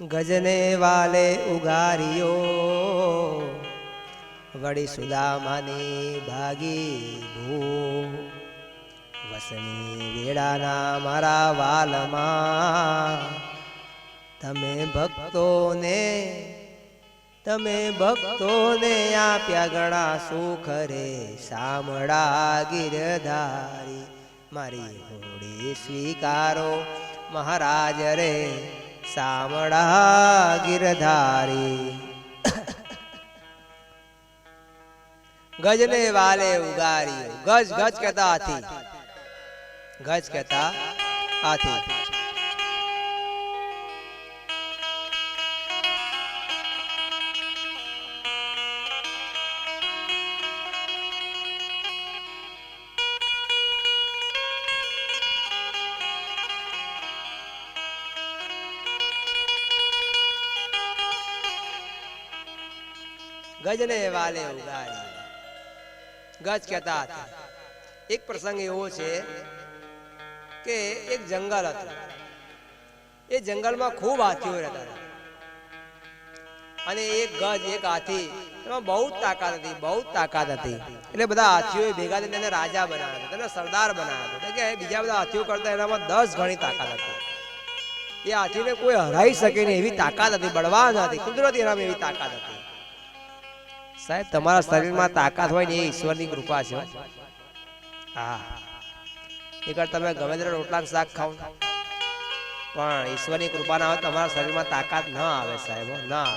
ગજને વાલે ઉગારિયો. વળી સુદામાની ભાગી ભૂ વસની વેળાના મારા વાલમાં. તમે ભક્તોને તમે ભક્તોને આપ્યા ઘણા સુખ રે સામળા ગિરધારી. મારી હોડી સ્વીકારો મહારાજ રે. સામળા ગિરધારી ગજને વાલે ઉગાર્યું ગજ ગજ કહેતા હાથી ગજ કહેતા હાથી ગજને વાલે ઉગાડી. ગજ કહેતા હતા. એક પ્રસંગ એવો છે કે એક જંગલ હતું. એ જંગલમાં ખૂબ હાથીઓ રહેતા હતા. અને એક ગજ એક હાથી એમાં બહુ જ તાકાત હતી, બહુ જ તાકાત હતી. એટલે બધા હાથીઓ ભેગા થઈને તેને રાજા બનાવ્યા હતા તેને સરદાર બનાવ્યા હતા. કે બીજા બધા હાથીઓ કરતા એનામાં દસ ગણી તાકાત હતી. એ હાથીને કોઈ હરાઈ શકે નહીં, એવી તાકાત હતી, બળવાન હતી, કુદરતી એનામાં એવી તાકાત હતી. સાહેબ, તમારા શરીરમાં તાકાત હોય ને એ ઈશ્વરની કૃપા છે હો. એકવાર તમે ગમે ત્યારે રોટલા શાક ખાઓ પણ ઈશ્વરની કૃપા ના હોય તમારા શરીરમાં તાકાત ન આવે સાહેબ ના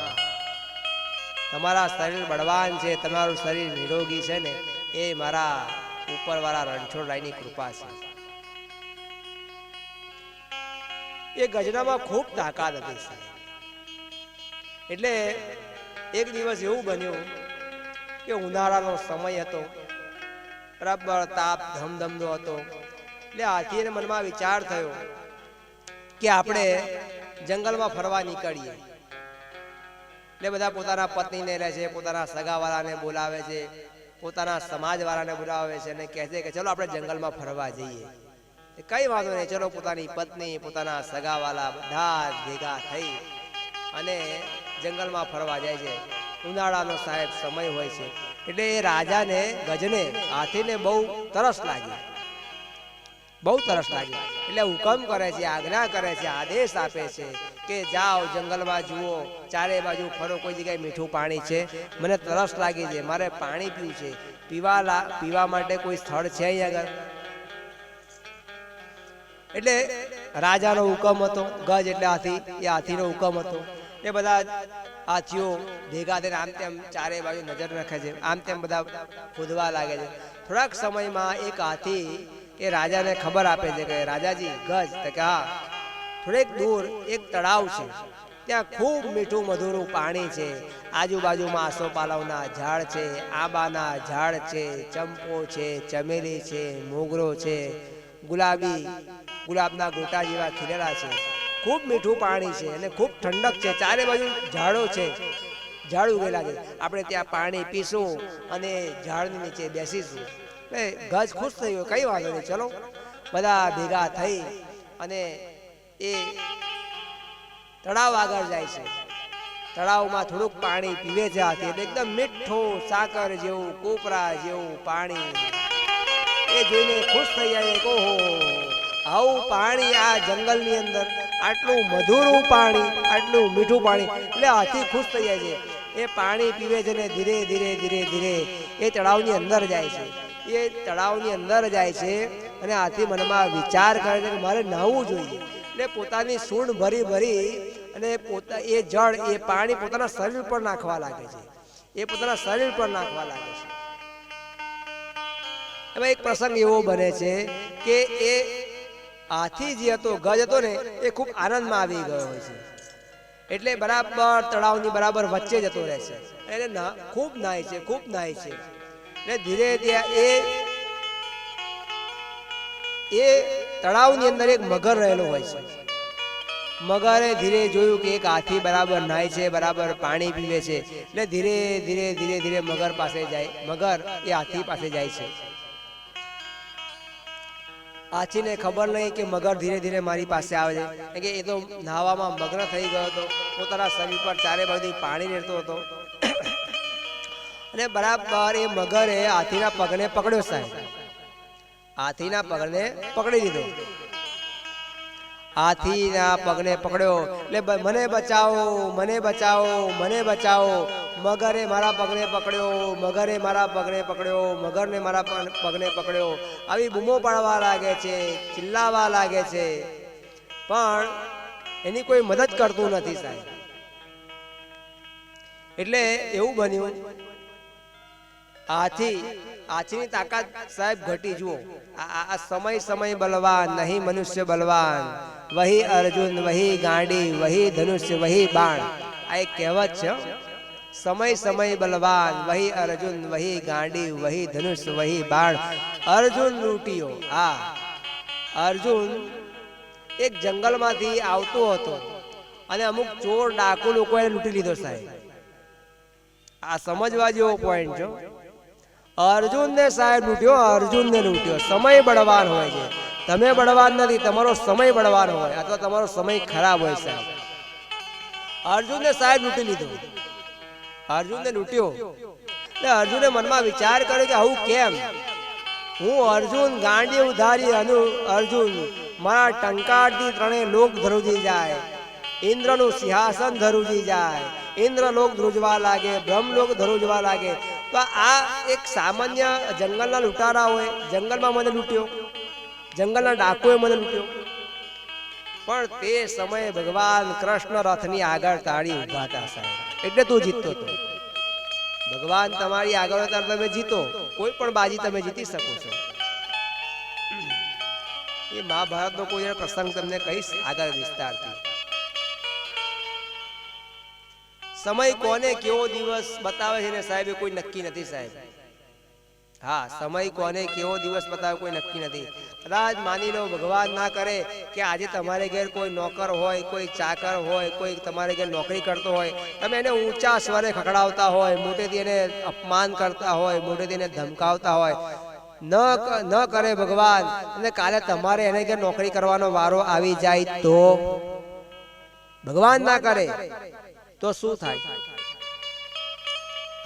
તમારા શરીર બળવાન છે, તમારું શરીર નિરોગી છે ને, એ મારા ઉપરવાળા રણછોડરાયની કૃપા છે. એ ગજરામાં ખૂબ તાકાત હતી સાહેબ. એટલે એક દિવસ એવું બન્યું કે ઉનાળાનો સમય હતો. બરાબર તાપ ધમધમતો હતો. એટલે હાથીને મનમાં વિચાર થયો કે આપણે જંગલમાં ફરવા નીકળીએ. એટલે બધા પોતાના પત્નીને રહે છે, પોતાના સગાવાળાને બોલાવે છે, પોતાના સમાજવાળાને બોલાવે છે અને કહે છે કે ચલો આપણે જંગલમાં ફરવા જઈએ. કઈ વાંધો નહીં, ચલો પોતાની પત્ની, પોતાના સગાવાલા બધા ભેગા થઈ અને જંગલમાં ફરવા જાય છે. ઉનાળાનો સાહેબ સમય હોય છે. એટલે એ રાજાને ગજને હાથીને બહુ તરસ લાગી. બહુ તરસ લાગી. એટલે હુકમ કરે છે, આજ્ઞા કરે છે, આદેશ આપે છે કે જાઓ જંગલમાં જુઓ, ચારે બાજુ ફરો, કોઈ જગ્યાએ મીઠું પાણી છે. મને તરસ લાગી છે, મારે પાણી પીવું છે. પીવા પીવા માટે કોઈ સ્થળ છે અહીં આગળ? એટલે રાજાનો હુકમ હતો, ગજ એટલે હાથી, એ હાથીનો હુકમ હતો. એ બધા હાથીઓ ભેગા થઈને આમ તેમ ચારે બાજુ નજર રાખે છે. આમ તેમ બધા ખોદવા લાગે છે. થોડાક સમયમાં એક હાથી એ રાજાને ખબર આપે છે કે, રાજાજી, ગજ. તો કે, હા. થોડેક દૂર એક તળાવ છે. ત્યાં ખૂબ મીઠું મધુરું પાણી છે. આજુબાજુમાં આસોપાલવના ઝાડ છે, આંબાના ઝાડ છે, ચંપો છે, ચમેલી છે, મોગરો છે, ગુલાબી, ગુલાબના ગોટા જેવા ખીલેલા છે. ખૂબ મીઠું પાણી છે અને ખૂબ ઠંડક છે. ચારે બાજુ ઝાડો છે. ઝાડ ઉગેલા છે. આપણે ત્યાં પાણી પીશું અને ઝાડની નીચે બેસીશું. એટલે ગજ ખુશ થઈ ગયો. કઈ વાંધો નહીં. ચલો. બધા ભેગા થઈ અને એ તળાવ આગળ જાય છે. તળાવમાં થોડુંક પાણી પીવે છે હાથી એટલે એકદમ મીઠું સાકર જેવું, કોપરા જેવું પાણી. એ જોઈને ખુશ થઈ જાય. ઓહો. આવું પાણી આ જંગલની અંદર આટલું મધુરું પાણી, આટલું મીઠું પાણી. એટલે હાથી ખુશ થઈ જાય છે. એ પાણી પીવે છે ને ધીરે ધીરે ધીરે ધીરે. એ તળાવની અંદર જાય છે. એ તળાવની અંદર જાય છે અને હાથી મનમાં વિચાર કરે છે કે મારે નાહવું જોઈએ. એટલે પોતાની સૂંઢ ભરી ભરી અને પોતા, એ જળ, એ પાણી પોતાના શરીર પર નાખવા લાગે છે. એ પોતાના શરીર પર નાખવા લાગે છે. એમાં એક પ્રસંગ એવો બને છે કે એ હાથી જે હતો, ગજ હતો ને, એ ખૂબ આનંદમાં આવી ગયો હોય છે. એટલે બરાબર તળાવની બરાબર વચ્ચે જતો રહે છે. એને ખૂબ નાય છે, ખૂબ નાય છે. ને ધીરે ધીરે એ એ તળાવની અંદર એક મગર રહેલો હોય છે. મગરે ધીરે જોયું કે એક હાથી બરાબર નાય છે, બરાબર પાણી પીવે છે. એટલે ધીરે ધીરે ધીરે ધીરે મગર પાસે જાય, મગર એ હાથી પાસે જાય છે. આચીને ખબર નહીં કે મગર ધીરે ધીરે મારી પાસે આવે છે. કે એ તો નાહવામાં મગ્ન થઈ ગયો હતો. પોતાના શરીર પર ચારે બાજુ પાણી રેડતો હતો. અને બરાબર એ મગરે હાથીના પગને પકડ્યો સાહેબ. હાથીના પગને પકડી લીધો. હાથીના પગને પકડ્યો. એટલે મને બચાવો મને બચાવો મને બચાવો. મગરે મારા પગને પકડ્યો, મગરે મારા પગને પકડ્યો, મગરને મારા પગને પકડ્યો. આવી બૂમો પાડવા લાગે છે, ચિલ્લાવા લાગે છે. પણ એની કોઈ મદદ કરતું નથી સાહેબ. એટલે એવું બન્યું, આથી આચીની તાકાત સાહેબ ઘટી, જુઓ. આ સમય સમય બલવાન, નહીં મનુષ્ય બલવાન. વહી અર્જુન, વહી ગાંડી, વહી ધનુષ્ય, વહી બાણ. આ એક કહેવત છે. સમય સમય બલવાન, વહી અર્જુન, વહી ગાંડી, વહી ધનુષ, વહી બાણ, અર્જુન લૂંટીઓ હા. અર્જુન એક જંગલમાંથી આવતો હતો અને અમુક ચોર ડાકુ લોકોએ લૂંટી લીધો સાહેબ. આ સમજવા જેવો પોઈન્ટ અર્જુન ને સાહેબ લૂંટ્યો અર્જુન ને લૂંટ્યો. સમય બળવાન હોય છે. તમે બળવાન નથી, તમારો સમય બળવાન હોય અથવા તમારો સમય ખરાબ હોય સાહેબ. અર્જુન ને સાહેબ લૂંટી લીધો. અર્જુન ને લૂંટ્યો. એટલે અર્જુને મનમાં વિચાર કર્યો કે આવું કેમ? હું અર્જુન ગાંડી ઉધારી અનુ અર્જુન, મારા ટંકારથી ત્રણેય લોક ધ્રુજી જાય, ઇન્દ્રનું સિંહાસન ધરુજી જાય, ઇન્દ્ર લોક ધ્રુજવા લાગે બ્રહ્મલોક ધ્રુજવા લાગે. તો આ એક સામાન્ય જંગલના લૂંટારા હોય, જંગલમાં મને લૂંટ્યો, જંગલના ડાકુએ મને લૂંટ્યો. પણ તે સમયે ભગવાન કૃષ્ણ રથની આગળ તાળી ઊભા હતા સાહેબ. એટલે તું જીતતો હતો ભગવાન તમારી આગળ તાર તમે જીતો. કોઈ પણ બાજી તમે જીતી શકો છો. એ મહાભારતનો કોઈ પ્રસંગ તમને કહીશ આગળ વિસ્તારથી. સમય કોને કેવો દિવસ બતાવે છે ને સાહેબ કોઈ નક્કી નથી સાહેબ. હા, સમય કોને કેવો દિવસ બતાવે કોઈ નક્કી નથી. કદાચ માની લો ભગવાન ના કરે કે આજે તમારે ઘેર કોઈ નોકર હોય, કોઈ ચાકર હોય, કોઈ તમારે ઘેર નોકરી કરતો હોય, તમે એને ઊંચા સ્વરે ખખડાવતા હોય, મોટેથી એને અપમાન કરતા હોય, મોટેથી એને ધમકાવતા હોય. ન ન કરે ભગવાન. અને કાલે તમારે એને ઘેર નોકરી કરવાનો વારો આવી જાય તો? ભગવાન ના કરે. તો શું થાય?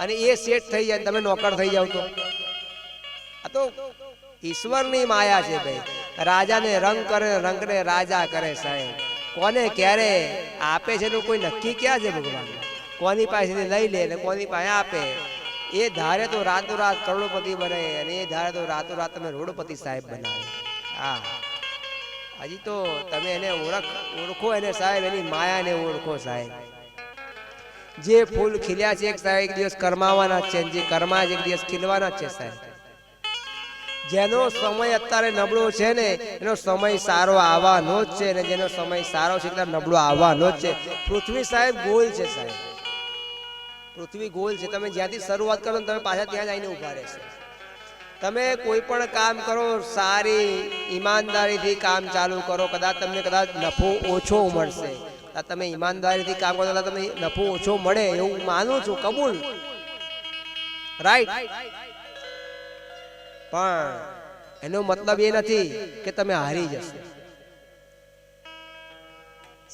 અને એ સેટ થઈ જાય તમે નોકર થઈ જાવ તો? આ તો ઈશ્વરની માયા છે ભાઈ. રાજાને રંગ કરે, રંગને રાજા કરે સાહેબ. કોને ક્યારે આપે છે એનું કોઈ નક્કી ક્યાં છે ભગવાન? કોની પાસેથી લઈ લે ને કોની પાસે આપે? એ ધારે તો રાતો રાત કરોડપતિ બને અને એ ધારે તો રાતો રાત તમે રોડપતિ સાહેબ બનાવે. હા. હજી તો તમે એને ઓળખ, ઓળખો એને સાહેબ, એની માયાને ઓળખો સાહેબ. જે ફૂલ ખીલ્યા છે એક સાહેબ, એક દિવસ કરમાવાના છે અને જે કરમા એક દિવસ ખીલવાના છે સાહેબ. જેનો સમય અત્યારે નબળો છે ને, એનો સમય સારો આવવાનો જ છે ને, જેનો સમય સારો છે એટલે નબળો આવવાનો જ છે. પૃથ્વી સાહેબ ગોલ છે સાહેબ. પૃથ્વી ગોલ છે. તમે જ્યાંથી શરૂઆત કરો તમે પાછા ત્યાં જ આવીને ઊભા રહેશો. તમે કોઈ પણ કામ કરો, સારી ઈમાનદારીથી કામ ચાલુ કરો, કદાચ તમને કદાચ નફો ઓછો મળશે. તમે ઈમાનદારીથી કામ કરો તમને નફો ઓછો મળે, એવું માનું છું. કબૂલ. રાઈટ પણ એનો મતલબ એ નથી કે તમે હારી જશો.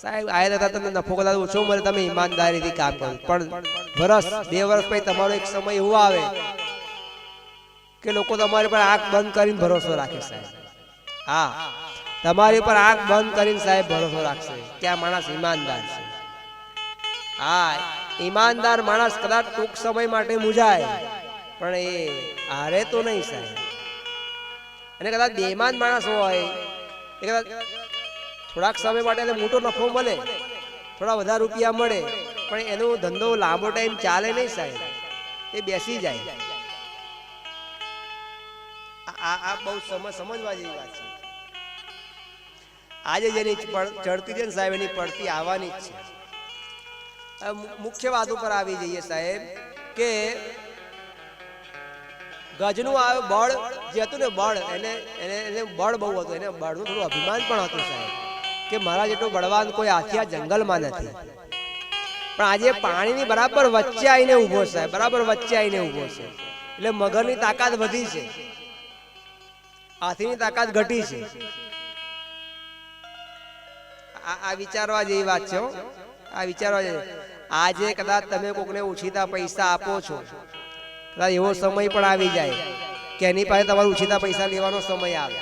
સાહેબ આયા હતા તમને નફો કદાચ ઓછો મળે, તમે ઈમાનદારીથી કામ કરો. પણ વર્ષ બે વર્ષ પછી તમારો એક સમય એવો આવે કે લોકો તમારી પર આંખ બંધ કરીને ભરોસો રાખે સાહેબ. હા, તમારી પર આંખ બંધ કરીને સાહેબ ભરોસો રાખશે. કે આ માણસ ઈમાનદાર છે. હા, ઈમાનદાર માણસ કદાચ ટૂંક સમય માટે મુજાય પણ એ હારે તો નહીં સાહેબ. અને કદાચ બેમાન માણસ હોય, એ કદાચ થોડાક સમય માટે એને મોટો નફો મળે, થોડા વધારે રૂપિયા મળે, પણ એનો ધંધો લાંબો ટાઈમ ચાલે નહીં સાહેબ. એ બેસી જાય. આ- આ બહુ સમજ, સમજવા જેવી વાત છે. આજે જેની ચડતી છે ને સાહેબ, એની પડતી આવવાની જ છે. મુખ્ય વાત ઉપર આવી જઈએ સાહેબ કે ગજનું આવે બળ જે હતું ને બળ, એને એને એને બળ બહુ હતું. એને બળનું થોડું અભિમાન પણ હતું સાહેબ, કે મારા જેટલું બળવાન કોઈ આખી જંગલમાં નથી. પણ આજે પાણીની બરાબર વચ્ચે આવીને ઊભો છે બરાબર વચ્ચે આવીને ઊભો છે. એટલે મગરની તાકાત વધી છે. હાથીની તાકાત ઘટી છે. આ વિચારવા જેવી વાત છે આ વિચારવા જેવી. આજે કદાચ તમે કોકને ઉછીતા પૈસા આપો છો. કદાચ એવો સમય પણ આવી જાય કે એની પાસે તમારે ઉછીતા પૈસા લેવાનો સમય આવે.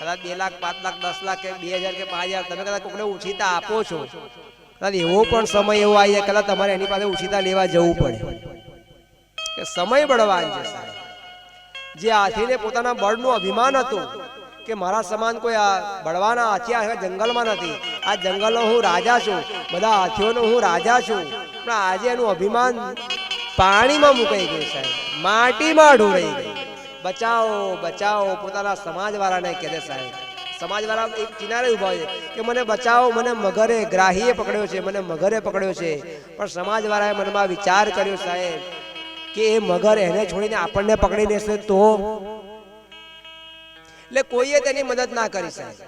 કદાચ બે લાખ, પાંચ લાખ, દસ લાખ કે બે હજાર કે પાંચ હજાર, તમે કદાચ કોકને ઉછીતા આપો છો. કદાચ એવો પણ સમય એવો આવી જાય, કદાચ તમારે એની પાસે ઉછીતા લેવા જવું પડે. કે સમય બળવાન છે સાહેબ. જે હાથીને પોતાના બળનું અભિમાન હતું કે મારા સમાન કોઈ આ બળવાના હાથી આ જંગલમાં નથી. આ જંગલનો હું રાજા છું. બધા હાથીઓનો હું રાજા છું. પણ આજે એનું અભિમાન પાણીમાં મુકાઈ ગયું સાહેબ. માટીમાં ઢોળાઈ ગયું બચાવો બચાવો, પોતાના સમાજવાળાને કહે સાહેબ. સમાજવાળા એક કિનારે ઊભા છે કે મને બચાવો, મને મગરે ગ્રાહીએ પકડ્યો છે, મને મગરે પકડ્યો છે. પણ સમાજવાળાએ મનમાં વિચાર કર્યો સાહેબ કે એ મગર એને છોડીને આપણને પકડી લેશે તો? એટલે કોઈએ તેની મદદ ના કરી સાહેબ.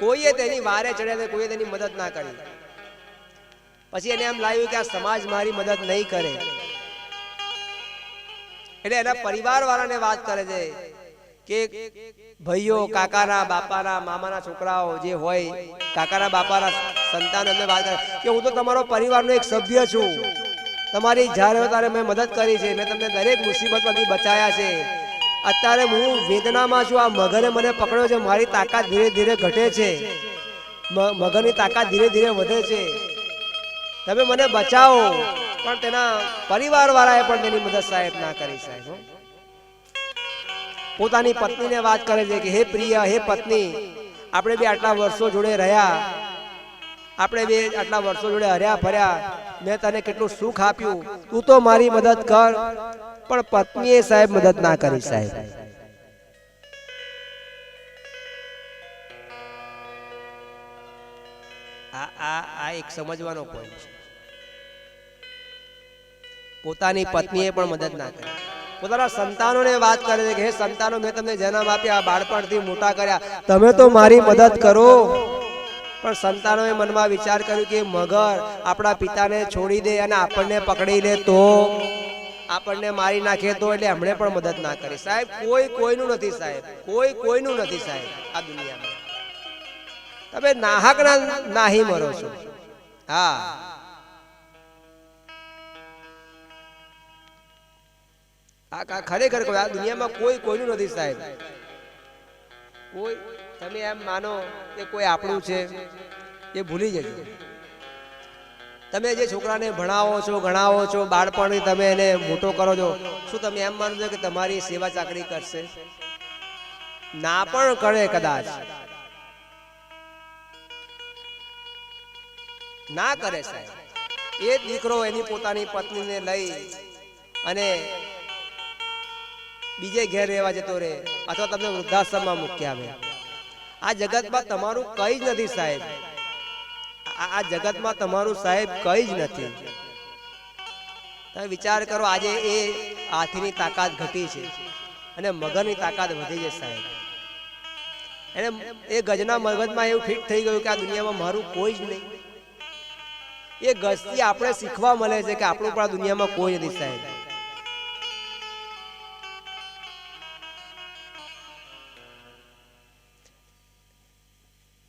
કોઈએ તેની વારે ચડ્યા કોઈએ તેની મદદ ના કરી. પછી એને એમ લાવ્યું કે આ સમાજ મારી મદદ નહીં કરે. એટલે એના પરિવાર વાળાને વાત કરે છે કે ભાઈઓ, કાકાના, બાપાના, મામાના છોકરાઓ જે હોય, કાકાના, બાપાના સંતાન એમને વાત કરે કે હું તો તમારો પરિવારનો એક સભ્ય છું. તમારી જ્યારે ત્યારે મેં મદદ કરી છે. મેં તમને દરેક મુસીબતમાંથી બચાયા છે. અત્યારે હું વેદનામાં છું. આ મગરે મને પકડ્યો છે. મારી તાકાત ધીરે ધીરે ઘટે છે. મગરની તાકાત ધીરે ધીરે વધે છે. તમે મને બચાવો. પણ તેના પરિવાર વાળાએ પણ તેની મદદ સાહેબ ના કરી, સાહેબ પોતાની પત્નીને વાત કરે છે કે, હે પ્રિય, હે પત્ની, આપણે બે આટલા વર્ષો જોડે રહ્યા. આપણે બે આટલા વર્ષો જોડે હર્યા ફર્યા. મેં તને કેટલું સુખ આપ્યું. તું તો મારી મદદ કર. પણ પત્નીએ સાહેબ મદદ ના કરી, સાહેબ. આ આ આ એક સમજવાનો પોઈન્ટ છે. પોતાની પત્નીએ પણ મદદ ના કરી. પોતાના સંતાનોને વાત કરે છે કે હે સંતાનો મેં તમને જન્મ આપ્યા બાળપણથી મોટા કર્યા. તમે તો મારી મદદ કરો. પણ સંતાનોએ મનમાં વિચાર કર્યો કે મગર આપણા પિતાને છોડી દે અને આપણને પકડી લે તો. આપણને મારી નાખે તો એટલે એમણે પણ મદદ ના કરી. સાહેબ કોઈ કોઈનું નથી સાહેબ. કોઈ કોઈનું નથી સાહેબ આ દુનિયામાં. તમે નાહકના નાહી મરો છો. હા. આ ખરેખર કોઈ, આ દુનિયામાં કોઈ કોઈનું નથી સાહેબ. કોઈ, તમે એમ માનો કે કોઈ આપણું છે, એ ભૂલી જજો. તમે જે છોકરાને ભણાવો છો, ગણાવો છો બાળપણથી તમે એને મોટો કરો છો, શું તમે એમ માનો છો કે તમારી સેવા ચાકરી કરશે? ના પણ કરે કદાચ. ના કરે સાહેબ. એ દીકરો એની પોતાની પત્નીને લઈ અને બીજે ઘેર રહેવા જતો રહે અથવા તમને વૃદ્ધાશ્રમમાં મૂકી આવે. આ જગતમાં તમારું કઈ જ નથી સાહેબ. આ જગતમાં તમારું સાહેબ કઈ જ નથી. તમે વિચાર કરો આજે એ હાથીની તાકાત ઘટી છે અને મગરની તાકાત વધી છે સાહેબ. એને એ ગજના મગજમાં એવું ફિટ થઈ ગયું કે આ દુનિયામાં મારું કોઈ જ નહીં. એ ગજથી આપણે શીખવા મળે છે કે આપણું પણ આ દુનિયામાં કોઈ નથી સાહેબ.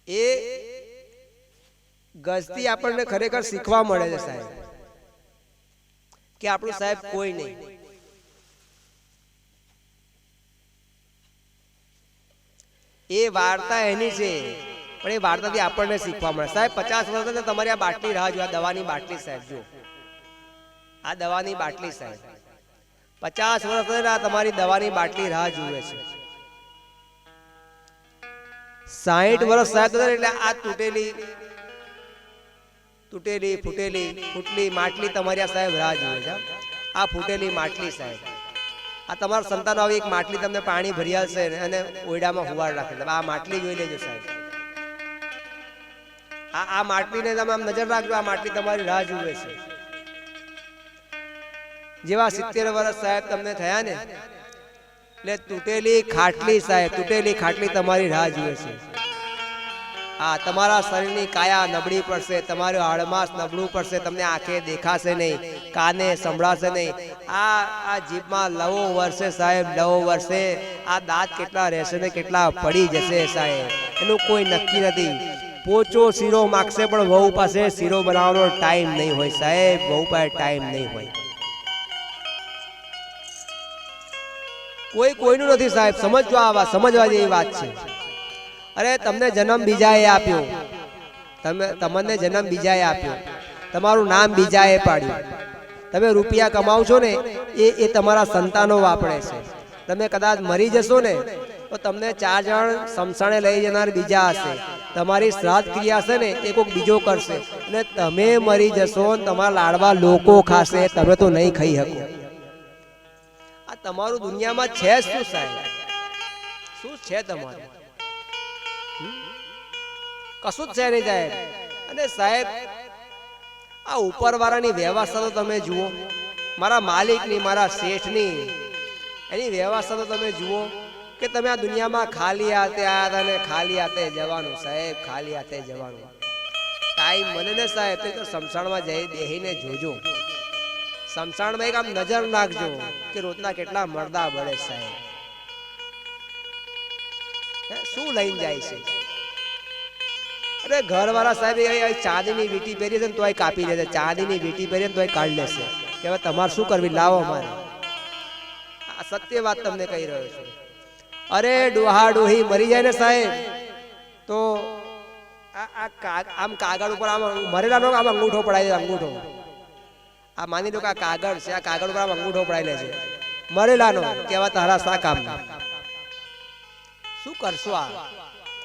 એ ગજતી આપણને ખરેખર શીખવા મળે છે સાહેબ. કે આપણું સાહેબ કોઈ નહીં. એ વાર્તા એની છે, પણ એ વાર્તાથી આપણને શીખવા મળે. સાહેબ, પચાસ વર્ષ તમારી આ બાટલી રાહ જો દવાની બાટલી સાહેબ જો આ દવાની બાટલી સાહેબ. પચાસ વર્ષ તમારી દવાની બાટલી રાહ જુએ છે. સાહીઠ વર્ષ સાહેબ એટલે આ તૂટેલી તૂટેલી ફૂટેલી ફૂટલી માટલી તમારી આ સાહેબ રાહ જુએ છે. આ ફૂટેલી માટલી સાહેબ. આ તમારા સંતાનો આવી એક માટલી તમને પાણી ભર્યા છે અને ઓયડામાં હુવાડ રાખે આ માટલી જોઈ લેજો સાહેબ. આ આ માટલીને તમે આમ નજર રાખજો આ માટલી તમારી રાહ જુએ છે. જેવા સિત્તેર વર્ષ સાહેબ તમને થયા ને એટલે તૂટેલી ખાટલી સાહેબ, તૂટેલી ખાટલી તમારી રાહ જુએ છે. હા, તમારા શરીરની કાયા નબળી પડશે, તમારું હાડમાસ નબળું પડશે, તમને આંખે દેખાશે નહીં, કાને સંભળાશે નહીં. આ આ જીભમાં લવો વર્ષે સાહેબ, લવો વર્ષે આ દાંત કેટલા રહેશે ને કેટલા પડી જશે સાહેબ, એનું કોઈ નક્કી નથી. પોચો શીરો માગશે પણ વહુ પાસે શીરો બનાવવાનો ટાઈમ નહીં હોય સાહેબ, વહુ પાસે ટાઈમ નહીં હોય. કોઈ કોઈનું નથી સાહેબ. સમજવા આવા સમજવા જેવી વાત છે. અરે, તમને જન્મ બીજાએ આપ્યો. તમે, તમને જન્મ બીજાએ આપ્યો. તમારું નામ બીજાએ પાડ્યું. તમે રૂપિયા કમાવ છો ને, એ એ તમારા સંતાનો વાપરે છે. તમે કદાચ મરી જશો ને, તો તમને ચાર જણ સમસાણે લઈ જનાર બીજા હશે. તમારી શ્રાદ્ધ ક્રિયા છે ને, એ કોઈક બીજો કરશે. અને તમે મરી જશો ને, તમારા લાડવા લોકો ખાશે, તમે તો નહીં ખાઈ શકો. આ તમારું દુનિયામાં છે શું સાહેબ? શું છે તમારું? કશું જ છે નહીં સાહેબ. અને સાહેબ આ ઉપરવાળાની વ્યવસ્થા તો તમે જુઓ. મારા માલિકની મારા શેઠની. એની વ્યવસ્થા તો તમે જુઓ કે તમે આ દુનિયામાં ખાલી હાથે આવ્યા અને ખાલી હાથે જવાનું સાહેબ ખાલી હાથે જવાનું. ટાઈમ મને ને સાહેબ તો શમશાનમાં જઈ દેહીને જોજો. શમશાનમાં એક આમ નજર નાખજો કે રોજના કેટલા મરદા બળે સાહેબ. શું લઈને જાય છે? અરે, ઘરવાળા સાહેબ ચાંદીની વીટી પહેરી છે ને તોય કાપી લેશે ચાંદીની વીટી પહેરી ને તોય કાઢી લેશે કે હવે તમારે શું કરવી? લાવો અમારે આ સત્ય વાત તમને કહી રહ્યો છું. અરે, ડોહા ડોહી મરી જાય ને સાહેબ. તો આ આમ કાગળ ઉપર આમ મરેલાનો આમ અંગૂઠો પડાય અંગૂઠો. આ માની લો કે આ કાગળ છે, આ કાગળ ઉપર અંગૂઠો પડાવી લે છે. મરેલાનો, કેવા તારા સા કામ. શું કરશો આ?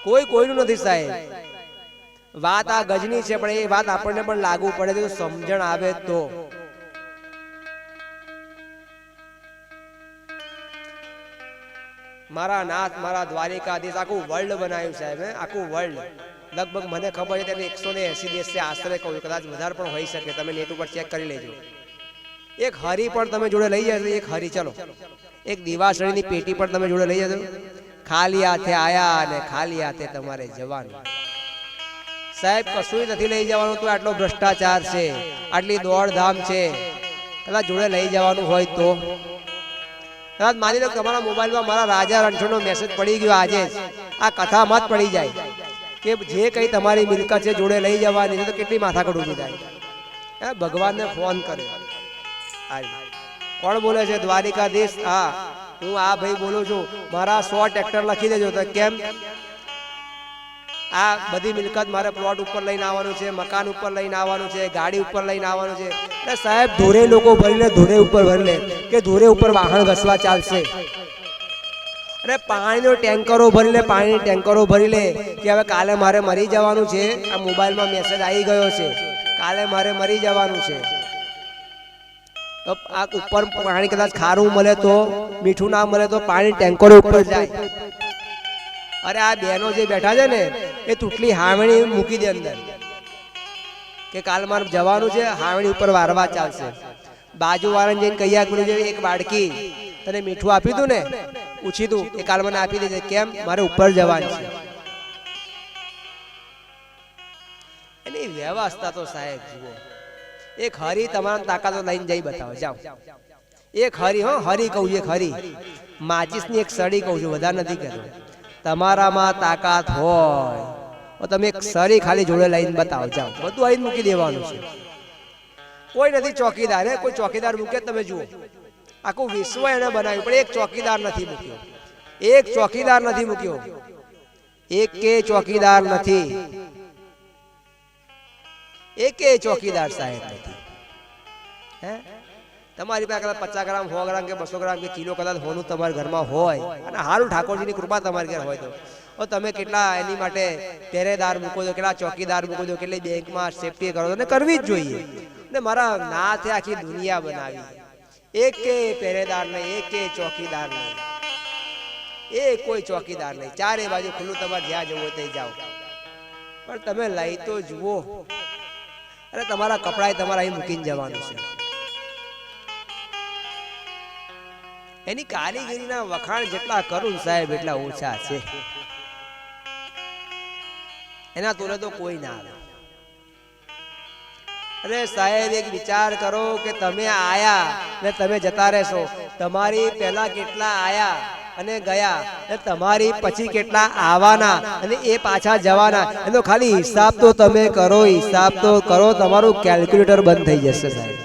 કોઈ કોઈનું નથી સાહેબ. વાત આ ગજની છે, પણ એ વાત આપણને પણ લાગુ પડે તો સમજણ આવે તો. મારા નાથ, મારા દ્વારિકાધીશ આખું વર્લ્ડ બનાવ્યું સાહેબ આખું વર્લ્ડ લગભગ મને ખબર છે તેને એકસો ને એસી દેશ છે આશરે કહું કદાચ વધારે પણ હોઈ શકે, તમે નેટ ઉપર ચેક કરી લેજો. એક હરી પણ તમે જોડે લઈ જશો એક હરી, ચલો. એક દિવાસળીની પેટી પણ તમે જોડે લઈ જજો. ખાલી હાથે આયા અને ખાલી હાથે તમારે જવાનું. સાહેબ, કશું નથી લઈ જવાનું, તો આટલો ભ્રષ્ટાચાર છે, આટલી દોડધામ છે. કદાચ જોડે લઈ જવાનું હોય તો. કદાચ માની લો તમારા મોબાઈલમાં મારા રાજા રણછોડનો મેસેજ પડી ગયો આજે જ. આ કથામાં જ પડી જાય. કે જે કંઈ તમારી મિલકત છે જોડે લઈ જવાની તો કેટલી માથાકૂટ ઊભી થાય? ભગવાનને ફોન કરે આવી. કોણ બોલે છે? દ્વારિકાધીશ. હા. હું આ ભાઈ બોલું છું. મારા સો ટ્રેક્ટર લખી દેજો તો. કેમ? આ બધી મિલકત મારે પ્લોટ ઉપર લઈને આવવાનું છે, મકાન ઉપર લઈને આવવાનું છે, ગાડી ઉપર લઈને આવવાનું છે. એટલે સાહેબ, ધોરે લોકો ભરી લે ધોરે ઉપર ભરી લે કે ધોરે ઉપર વાહન ઘસવા ચાલશે. અરે પાણીનો ટેન્કરો ભરી લે, પાણીની ટેન્કરો ભરી લે, કે હવે કાલે મારે મરી જવાનું છે. આ મોબાઈલમાં મેસેજ આવી ગયો છે. કાલે મારે મરી જવાનું છે. તો આ ઉપર પાણી કદાચ ખારું મળે તો, મીઠું ના મળે તો પાણી ટેન્કરો ઉપર જાય. અરે આ બહેનો જે બેઠા છે ને, એ તૂટલી હાવણી મૂકી દે અંદર. કે કાલ મારે જવાનું છે, હાવણી ઉપર વારવા ચાલશે. બાજુવાળાને જઈને કહી આપ્યું છે એક વાડકી તને મીઠું આપ્યું તું ને. પૂછી દઉં એ કાલ મને આપી દેજે, કેમ? મારે ઉપર જવાનું છે. એની વ્યવસ્થા તો સાહેબ જુઓ. એક હરી તમારા તાકાતો લઈને જઈ બતાવો, જાઓ. એક હરી, હો, હરી કહું એક હરી. માચીસની એક સળી કહું છું, વધારે નથી કહેતો તમારામાં તાકાત હોય તમે એક સરી ખાલી જોડે લઈને બતાવો, જાઓ. બધું આવીને મૂકી દેવાનું છે. કોઈ નથી ચોકીદાર કોઈ ચોકીદાર મૂકે તમે જુઓ. આખું વિશ્વ એને બનાવ્યું, પણ એક ચોકીદાર નથી મૂક્યો. એક ચોકીદાર નથી મૂક્યો. એક કે ચોકીદાર નથી. એક ચોકીદાર સાહેબ નથી. હે? તમારી પાસે કદાચ પચાસ ગ્રામ, સો ગ્રામ કે બસો ગ્રામ કે કિલો કદાચ હોનું તમારા ઘરમાં હોય, અને સારું ઠાકોરજીની કૃપા તમારી ઘેર હોય તો. તમે કેટલા એની માટે પહેરેદાર મૂકો છો, કેટલા ચોકીદાર મૂકો છો, કેટલી બેંકમાં સેફટી કરો છો ને કરવી જ જોઈએ. ને મારા નાથે આખી દુનિયા બનાવી. એક પહેરેદાર નહીં, એકે ચોકીદાર નહીં. એ કોઈ ચોકીદાર નહીં. ચારે બાજુ ખુલ્લું તમારે જ્યાં જવું ત્યાં જાઓ. પણ તમે લઈ તો જુઓ. અરે તમારા કપડા તમારે અહીં મૂકીને જવાનું છે. એની કારીગરીના વખાણ જેટલા કરું સાહેબ, એટલા ઓછા છે. એના તોલે તો કોઈ ના આવે. અરે સાહેબ, એક વિચાર કરો કે તમે આયા ને તમે જતા રહેશો. તમારી પહેલા કેટલા આયા અને ગયા ને તમારી પછી કેટલા આવવાના અને એ પાછા જવાના. એનો ખાલી હિસાબ તો તમે કરો, હિસાબ તો કરો, તમારું કેલ્ક્યુલેટર બંધ થઈ જશે સાહેબ.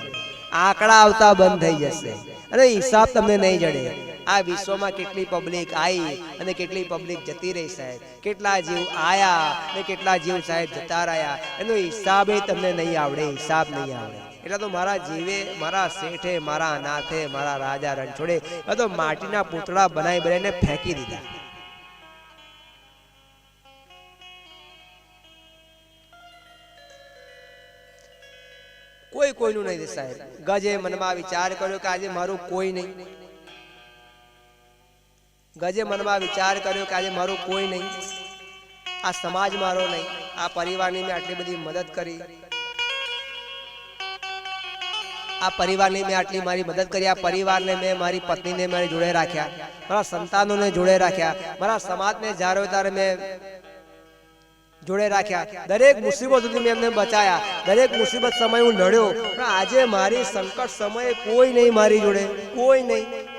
આંકડા આવતા બંધ થઈ જશે. અને હિસાબ તમને નહીં જડે. આ વિશ્વમાં કેટલી પબ્લિક આવી અને કેટલી પબ્લિક જતી રહી સાહેબ? કેટલા જીવ આયા ને કેટલા જીવ સાહેબ જતા રહ્યા? એનો હિસાબે તમને નહીં આવડે, હિસાબ નહીં આવડે. એટલે તો મારા જીવે, મારા શેઠે, મારા નાથે મારા રાજા રણછોડે તો માટીના પૂતળા બનાવી બનાવીને ફેંકી દીધા. કોઈ કોઈનું નહીં સાહેબ. ગજે મનમાં વિચાર કર્યો કે આજે મારું કોઈ નહીં. ગજે મનમાં વિચાર કર્યો કે આજે મારું કોઈ નહીં. આ સમાજ મારો નહીં. આ પરિવારની મેં આટલી બધી મદદ કરી. આ પરિવારની મેં આટલી મારી મદદ કરી. આ પરિવારને મેં, મારી પત્નીને મારી જોડે રાખ્યા. મારા સંતાનોને જોડે રાખ્યા. મારા સમાજને જ્યારે ત્યારે મેં જોડે રાખ્યા. દરેક મુસીબત સુધી મેં એમને બચાયા. દરેક મુસીબત સમય હું લડ્યો. પણ આજે મારી સંકટ સમયે કોઈ નહીં મારી જોડે. કોઈ નહીં.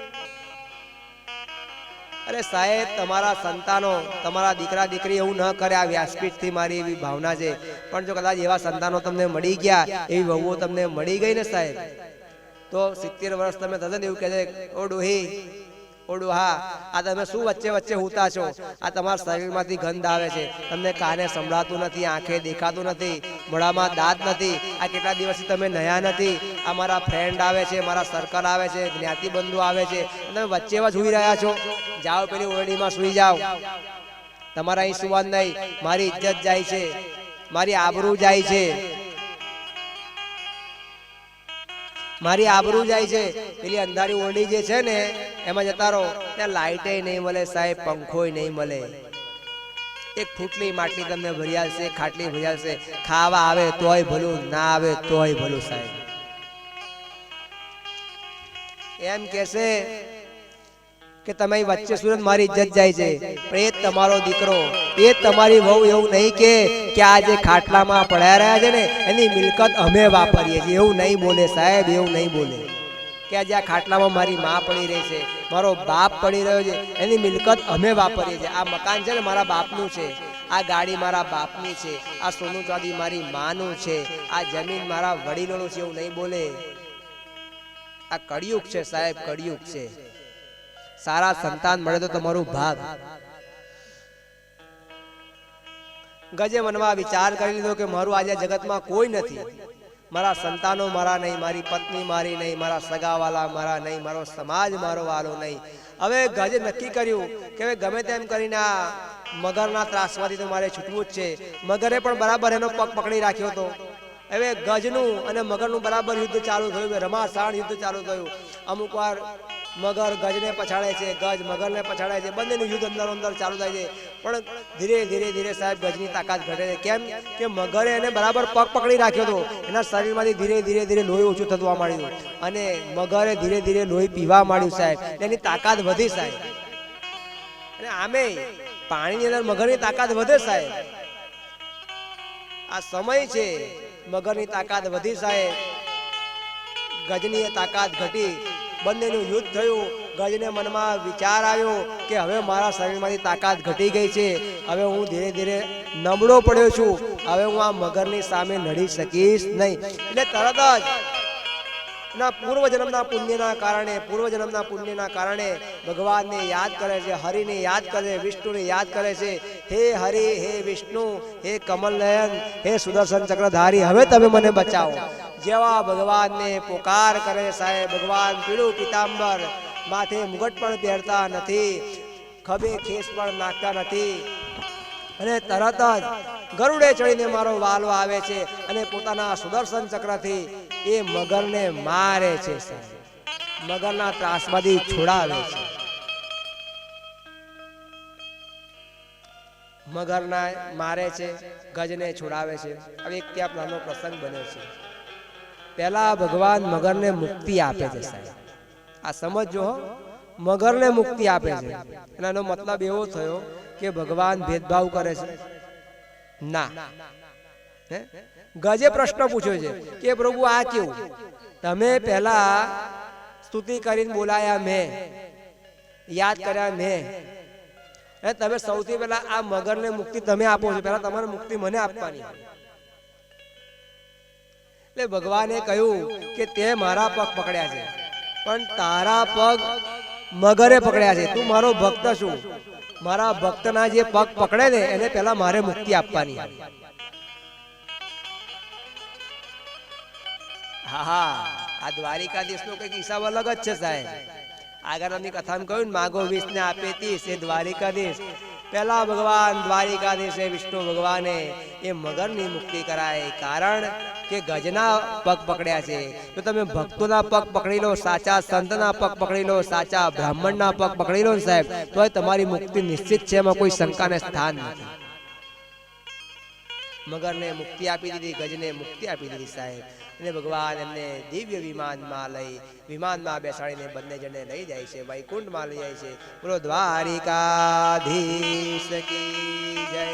અરે સાહેબ, તમારા સંતાનો, તમારા દીકરા, દીકરી એવું ન કરે, આ વ્યાસપીઠથી મારી એવી ભાવના છે. પણ જો કદાચ એવા સંતાનો તમને મળી ગયા, એવી વહુઓ તમને મળી ગઈ ને સાહેબ, તો સિત્તેર વર્ષ તમે તદ્દન એવું કહે છે, ઓ ડોહી ઓ હા, આ તમે શું વચ્ચે વચ્ચે હુતા છો? આ તમારા શરીરમાંથી ગંધ આવે છે. તમને કાને સંભળાતું નથી, આંખે દેખાતું નથી, મોઢામાં દાંત નથી, આ કેટલા દિવસથી તમે નયા નથી? આ મારા ફ્રેન્ડ આવે છે, મારા સર્કલ આવે છે, જ્ઞાતિ બંધુ આવે છે. તમે વચ્ચે જ સુઈ રહ્યા છો. જાઓ પેલી ઓરડીમાં, સુઈ જાઓ. તમારા અહીં સુવાન નહીં, મારી ઇજ્જત જાય છે. મારી આબરૂ જાય છે. મારી આબરૂ જાય છે. પેલી અંધારી ઓરડી જે છે ને, એમાં જતા રહો. ત્યાં લાઇટે નહીં મળે સાહેબ, પંખોય નહીં મળે. એક ફૂટલી માટલી તમને ભર્યાલશે, ખાટલી ભર્યાલશે. ખાવા આવે તોય ભલું, ના આવે તોય ભલું સાહેબ. એમ કેશે કે તમે વચ્ચે સુરત મારી ઇજ્જત જાય છે. એ તમારો દીકરો એ તમારી વહુ એવું નહીં કે કે આ જે ખાટલામાં પડ્યા રહ્યા છે ને, એની મિલકત અમે વાપરીએ છીએ. એવું નહીં બોલે સાહેબ, એવું નહીં બોલે. કે આજે આ ખાટલામાં મારી માં પડી રહી છે, મારો બાપ પડી રહ્યો છે, એની મિલકત અમે વાપરીએ છીએ. આ મકાન છે ને મારા બાપનું છે. આ ગાડી મારા બાપની છે. આ સોનું ચાંદી મારી માનું છે. આ જમીન મારા વડીલોનું છે, એવું નહીં બોલે. આ કળિયુગ છે સાહેબ, કળિયુગ છે. સારા સંતાન મળે તો તમારું ભાગ. ગજે મનમાં વિચાર કરી લીધો કે મારું આજે જગતમાં કોઈ નથી. મારા સંતાનો મારા નહીં, મારી પત્ની મારી નહીં, મારા સગાવાલા મારા નહીં, મારો સમાજ મારો વાલો નહીં. હવે ગજે નક્કી કર્યું કે હવે ગમે તેમ કરીને આ મગરના ત્રાસમાંથી તો મારે છૂટવું જ છે. મગરે પણ બરાબર એનો પગ પકડી રાખ્યો હતો હવે ગજનું અને મગરનું બરાબર યુદ્ધ ચાલુ થયું રમાસાણ યુદ્ધ ચાલુ થયું. અમુક વાર મગર ગજને પછાડે છે, ગજ મગરને પછાડે છે. બંનેનું યુદ્ધ અંદર અંદર ચાલુ થાય છે. પણ ધીરે ધીરે ધીરે સાહેબ, ગજની તાકાત ઘટે છે. કેમ કે મગરે એને બરાબર પગ પકડી રાખ્યો હતો. એના શરીરમાંથી ધીરે ધીરે ધીરે લોહી ઓછું થતું માંડ્યું અને મગરે ધીરે ધીરે લોહી પીવા માંડ્યું સાહેબ. એની તાકાત વધી સાહેબ. અને આમે પાણીની અંદર મગરની તાકાત વધે સાહેબ. આ સમય છે, મગરની તાકાત વધી સાહેબ. ગજની તાકાત ઘટી. બંનેનું યુદ્ધ થયું. ગજને મનમાં વિચાર આવ્યો કે હવે મારા શરીરમાંથી તાકાત ઘટી ગઈ છે. હવે હું ધીરે ધીરે નબળો પડ્યો છું. હવે હું આ મગરની સામે લડી શકીશ નહીં. એટલે તરત જ ના પૂર્વજન્મના પુણ્યના કારણે, પૂર્વજન્મના પુણ્યના કારણે ભગવાનને યાદ કરે છે, હરિને યાદ કરે છે, વિષ્ણુને યાદ કરે છે. હે હરિ, હે વિષ્ણુ, હે કમલનયન, હે સુદર્શન ચક્રધારી, હવે તમે મને બચાવો. જેવા ભગવાનને પોકાર કરે સાહેબ, ભગવાન પીળું પિતાંબર માથે મુગટ પણ પહેરતા નથી, ખભે ખેસ પણ નાખતા નથી. અને તરત જ ગરુડે ચડીને મારો વાલો આવે છે અને પોતાના સુદર્શન ચક્રથી એ મગરને મારે છે મગરના ત્રાસમાંથી છોડાવે છે. મગરના મારે છે, ગજને છોડાવે છે. હવે એક ત્યાં નાનો પ્રસંગ બન્યો છે. પહેલા ભગવાન મગરને મુક્તિ આપે છે સાહેબ. આ સમજો મગરને મુક્તિ આપે છે. એનો મતલબ એવો થયો કે ભગવાન ભેદભાવ કરે છે. ના. ગજે પ્રશ્ન પૂછ્યો છે કે પ્રભુ આ કેવું? તમે પહેલા સ્તુતિ કરીને બોલાયા મેં. યાદ કર્યા મેં. તમે સૌથી પહેલા આ મગરને મુક્તિ તમે આપો છો. પહેલા તમારે મુક્તિ મને આપવાની. એટલે ભગવાને કહ્યું કે તે મારા પગ પકડ્યા છે. પણ તારા પગ મગરે પકડ્યા છે. તું મારો ભક્ત છું. મારા ભક્તના જે પગ પકડે ને એને પહેલા મારે મુક્તિ આપવાની. હા હા આ દ્વારિકાધીશ નો કંઈક હિસાબ અલગ જ છે સાહેબ. આગળની કથામાં કહ્યું ને, માગો વીસ ને આપે ત્રીસ એ દ્વારિકાધીશ. પહેલા ભગવાન દ્વારિકાધીશે વિષ્ણુ ભગવાને, એ મગરની મુક્તિ કરાય. કારણ કે ગજના પગ પકડ્યા છે. તો તમે ભક્તોના પગ પકડી લો, સાચા સંતના પગ પકડી લો, સાચા બ્રાહ્મણના પગ પકડી લો ને સાહેબ તો તમારી મુક્તિ નિશ્ચિત છે, એમાં કોઈ શંકાને સ્થાન નથી. મગરને મુક્તિ આપી દીધી, ગજને મુક્તિ આપી દીધી સાહેબ. અને ભગવાન એમને દિવ્ય વિમાનમાં લઈ, વિમાનમાં બેસાડીને બંને જણને લઈ જાય છે, વૈકુંઠમાં લઈ જાય છે. બોલો દ્વારિકાધીશ કી જય.